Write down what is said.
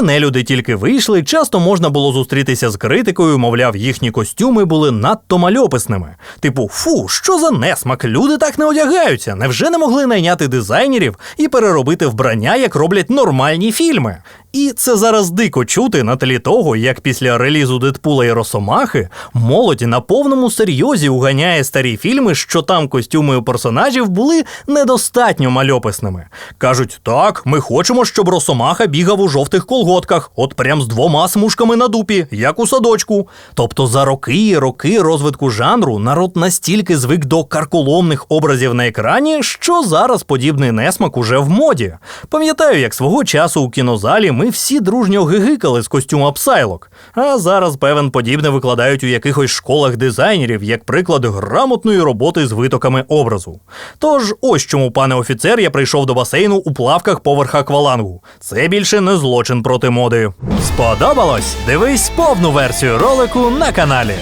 Коли нелюди тільки вийшли, часто можна було зустрітися з критикою, мовляв, їхні костюми були надто мальописними. Типу, фу, що за несмак, люди так не одягаються. Невже не могли найняти дизайнерів і переробити вбрання, як роблять нормальні фільми? І це зараз дико чути на тлі того, як після релізу Дедпула і Росомахи молодь на повному серйозі уганяє старі фільми, що там костюми у персонажів були недостатньо мальописними. Кажуть, так, ми хочемо, щоб Росомаха бігав у жовтих колготках, от прям з двома смужками на дупі, як у садочку. Тобто за роки і роки розвитку жанру народ настільки звик до карколомних образів на екрані, що зараз подібний несмак уже в моді. Пам'ятаю, як свого часу у кінозалі ми всі дружньо гигикали з костюма псайлок. А зараз, певен, подібне викладають у якихось школах дизайнерів, як приклад грамотної роботи з витоками образу. Тож, ось чому, пане офіцер, я прийшов до басейну у плавках поверх аквалангу. Це більше не злочин проти моди. Сподобалось? Дивись повну версію ролику на каналі.